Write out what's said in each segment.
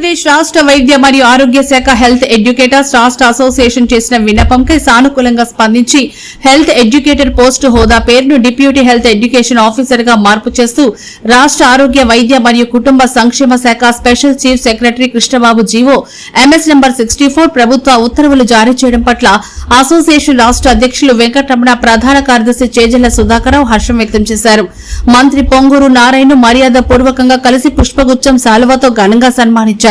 ఆంధ్రప్రదేశ్ రాష్ట్ర వైద్య మరియు ఆరోగ్య శాఖ హెల్త్ ఎడ్యుకేటర్స్ రాష్ట్ర అసోసియేషన్ చేసిన విన్నపంపై సానుకూలంగా స్పందించి హెల్త్ ఎడ్యుకేటర్ పోస్టు హోదా పేరును డిప్యూటీ హెల్త్ ఎడ్యుకేషన్ ఆఫీసర్గా మార్పు చేస్తూ రాష్ట్ర ఆరోగ్య వైద్య మరియు కుటుంబ సంక్షేమ శాఖ special chief secretary Krishnababu GO MS number sixty ప్రభుత్వ ఉత్తర్వులు జారీ చేయడం పట్ల అసోసియేషన్ రాష్ట్ర అధ్యక్షులు వెంకటరమణ ప్రధాన కార్యదర్శి చేజల్ల సుధాకరరావు హర్షం వ్యక్తం చేశారు. మంత్రి పొంగూరు నారాయణ మర్యాద పూర్వకంగా కలిసి పుష్పగుచ్చం శాలువతో ఘనంగా సన్మానించారు.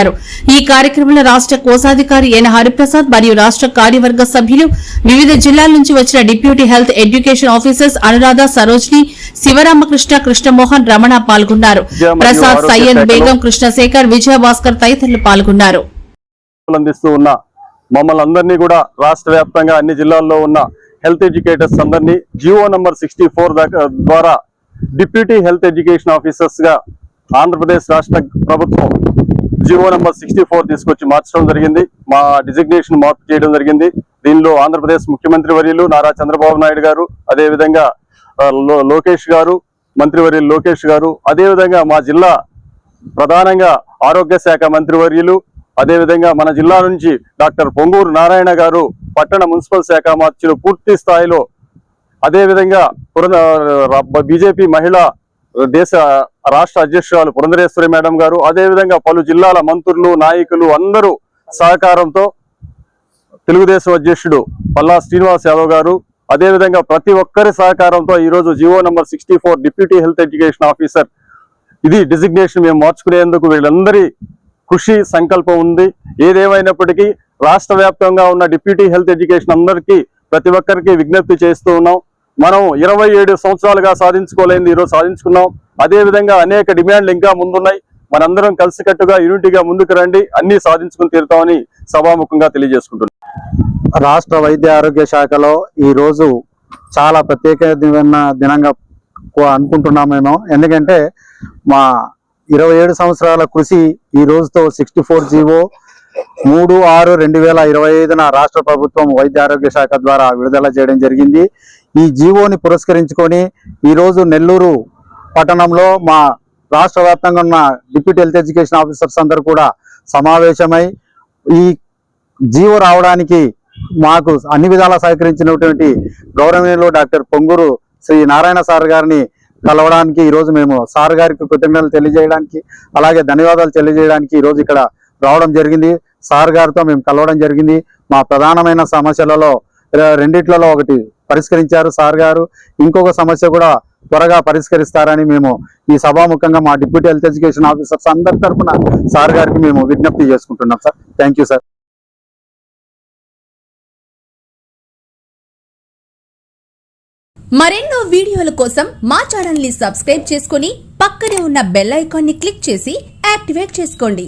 ఈ కార్యక్రమంలో రాష్ట్ర కోశాధికారి ఎన్ హరిప్రసాద్ మరియు రాష్ట్ర కార్యవర్గ సభ్యులు వివిధ జిల్లాల నుంచి వచ్చిన deputy health education officers Anuradha Sarojini Sivaramakrishna Krishnamohan Ramana పాల్గొన్నారు. ప్రసాద్ సయ్యద్ బేగం కృష్ణశేఖర్ విజయభాస్కర్ తదితరులు పాల్గొన్నారు. సేవలు అందిస్తూ ఉన్న మమ్మల్ని అందరినీ కూడా రాష్ట్ర వ్యాప్తంగా అన్ని జిల్లాల్లో ఉన్న హెల్త్ ఎడ్యుకేటర్స్ అందరినీ జియో నంబర్ సిక్స్టీ ఫోర్ ద్వారా డిప్యూటీ హెల్త్ ఎడ్యుకేషన్ ఆఫీసర్స్గా ఆంధ్రప్రదేశ్ రాష్ట్ర ప్రభుత్వం జియో నంబర్ సిక్స్టీ ఫోర్ తీసుకొచ్చి మార్చడం జరిగింది. మా డిజిగ్నేషన్ మార్పు చేయడం జరిగింది. దీనిలో ఆంధ్రప్రదేశ్ ముఖ్యమంత్రి వర్యులు నారా చంద్రబాబు నాయుడు గారు అదేవిధంగా లో- లోకేష్ గారు మంత్రివర్యులు లోకేష్ గారు అదేవిధంగా మా జిల్లా ప్రధానంగా ఆరోగ్య శాఖ మంత్రివర్యులు అదేవిధంగా మన జిల్లా నుంచి డాక్టర్ పొంగూరు నారాయణ గారు పట్టణ మున్సిపల్ శాఖ మార్చులు పూర్తి స్థాయిలో అదేవిధంగా బీజేపీ మహిళా దేశ రాష్ట్ర అధ్యక్షురాలు పురంధరేశ్వరి మేడం గారు అదేవిధంగా పలు జిల్లాల మంత్రులు నాయకులు అందరూ సహకారంతో తెలుగుదేశం అధ్యక్షుడు పల్లా శ్రీనివాస్ యాదవ్ గారు అదేవిధంగా ప్రతి ఒక్కరి సహకారంతో ఈ రోజు GO sixty four deputy health education officer. ఇది డిజిగ్నేషన్ మేము మార్చుకునేందుకు వీళ్ళందరి కృషి సంకల్పం ఉంది. ఏదేమైనప్పటికీ రాష్ట్ర వ్యాప్తంగా ఉన్న డిప్యూటీ హెల్త్ ఎడ్యుకేషన్ అందరికీ ప్రతి ఒక్కరికి విజ్ఞప్తి చేస్తూ ఉన్నాం. మనం ఇరవై ఏడు సంవత్సరాలుగా సాధించుకోలేని ఈరోజు సాధించుకున్నాం. అదేవిధంగా అనేక డిమాండ్లు ఇంకా ముందున్నాయి. మనందరం కలిసికట్టుగా యూనిటీగా ముందుకు రండి. అన్ని సాధించుకుని తీరుతామని సభాముఖంగా తెలియజేసుకుంటున్నాం. రాష్ట్ర వైద్య ఆరోగ్య శాఖలో ఈ రోజు చాలా ప్రత్యేకమైన దినంగా అనుకుంటున్నాం మేము. ఎందుకంటే మా ఇరవై ఏడు సంవత్సరాల కృషి ఈ రోజుతో సిక్స్టీ ఫోర్ జీవో మూడు ఆరు రెండు వేల ఇరవై ఐదున రాష్ట్ర ప్రభుత్వం వైద్య ఆరోగ్య శాఖ ద్వారా విడుదల చేయడం జరిగింది. ఈ జీవోని పురస్కరించుకొని ఈరోజు నెల్లూరు పట్టణంలో మా రాష్ట్ర వ్యాప్తంగా ఉన్న డిప్యూటీ హెల్త్ ఎడ్యుకేషన్ ఆఫీసర్స్ అందరూ కూడా సమావేశమై ఈ జీవో రావడానికి మాకు అన్ని విధాలా సహకరించినటువంటి గౌరవనీయులు డాక్టర్ పొంగూరు శ్రీ నారాయణ సార్ గారిని కలవడానికి ఈరోజు మేము సార్ గారికి కృతజ్ఞతలు తెలియజేయడానికి అలాగే ధన్యవాదాలు తెలియజేయడానికి ఈరోజు ఇక్కడ రావడం జరిగింది. సార్ గారితో మేము కలవడం జరిగింది. మా ప్రధానమైన సమస్యలలో రెండిట్లలో ఒకటి పరిష్కరించారు సార్ గారు. ఇంకొక సమస్య కూడా త్వరగా పరిష్కరిస్తారని మేము ఈ సభాముఖంగా మా డిప్యూటీ హెల్త్ ఎడ్యుకేషన్ ఆఫీసర్స్ అందరి తరఫున సార్ గారికి మేము విజ్ఞప్తి చేసుకుంటున్నాం సార్. థ్యాంక్ యూ సార్ మరెన్నో వీడియోల కోసం మా ఛానల్ సబ్స్క్రైబ్ చేసుకుని పక్కనే ఉన్న బెల్ ఐకాన్ క్లిక్ చేసి యాక్టివేట్ చేసుకోండి.